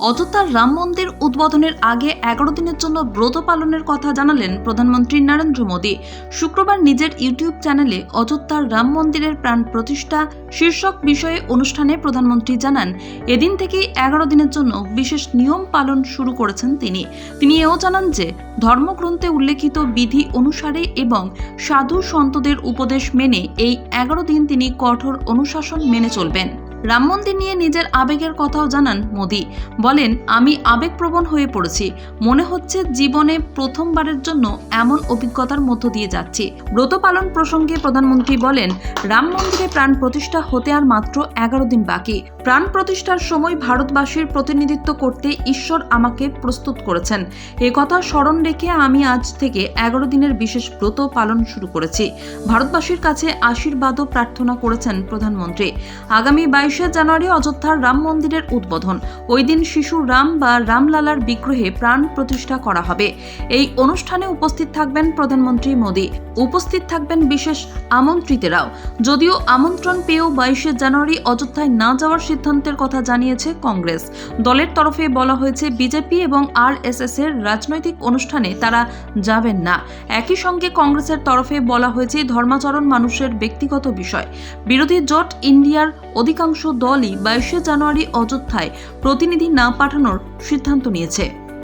অযোধ্যার রাম মন্দির উদ্বোধনের আগে এগারো দিনের জন্য ব্রত পালনের কথা জানালেন প্রধানমন্ত্রী নরেন্দ্র মোদী। শুক্রবার নিজের ইউটিউব চ্যানেলে অযোধ্যার রাম মন্দিরের প্রাণ প্রতিষ্ঠা শীর্ষক বিষয়ে অনুষ্ঠানে প্রধানমন্ত্রী জানান, এদিন থেকেই এগারো দিনের জন্য বিশেষ নিয়ম পালন শুরু করেছেন তিনি। তিনি এও জানান যে, ধর্মগ্রন্থে উল্লেখিত বিধি অনুসারে এবং সাধু সন্তদের উপদেশ মেনে এই এগারো দিন তিনি কঠোর অনুশাসন মেনে চলবেন। রাম মন্দির নিয়ে নিজের আবেগের কথাও জানান মোদি। বলেন, আমি আবেগপ্রবণ হয়ে পড়েছি। মনে হচ্ছে জীবনে প্রথমবারের জন্য এমন অভিজ্ঞতার মধ্য দিয়ে যাচ্ছি। ব্রত পালন প্রসঙ্গে প্রধানমন্ত্রী বলেন, রাম মন্দিরে প্রাণ প্রতিষ্ঠা হতে আর মাত্র এগারো দিন বাকি। প্রাণ প্রতিষ্ঠার সময় ভারতবাসীর প্রতিনিধিত্ব করতে ঈশ্বর আমাকে প্রস্তুত করেছেন। এ কথা স্মরণ রেখে আমি আজ থেকে এগারো দিনের বিশেষ ব্রত পালন শুরু করেছি। ভারতবাসীর কাছে আশীর্বাদও প্রার্থনা করেছেন প্রধানমন্ত্রী। আগামী বাইশে জানুয়ারি অযোধ্যার রাম মন্দিরের উদ্বোধন। ওই দিন শিশু রাম বা রামলালার বিগ্রহে প্রাণ প্রতিষ্ঠা করা হবে। এই অনুষ্ঠানে উপস্থিত থাকবেন প্রধানমন্ত্রী মোদী। উপস্থিত থাকবেন বিশেষ আমন্ত্রিতেরাও। যদিও আমন্ত্রণ পেয়েও বাইশে জানুয়ারি অযোধ্যায় না যাওয়ার সিদ্ধান্তের কথা জানিয়েছে কংগ্রেস। দলের তরফে বলা হয়েছে, বিজেপি এবং আরএসএস এর রাজনৈতিক অনুষ্ঠানে তারা যাবেন না। একই সঙ্গে কংগ্রেসের তরফে বলা হয়েছে, ধর্মাচরণ মানুষের ব্যক্তিগত বিষয়। বিরোধী জোট ইন্ডিয়ার অধিকাংশ দলই বাইশে জানুয়ারি অযোধ্যায় প্রতিনিধি না পাঠানোর সিদ্ধান্ত নিয়েছে।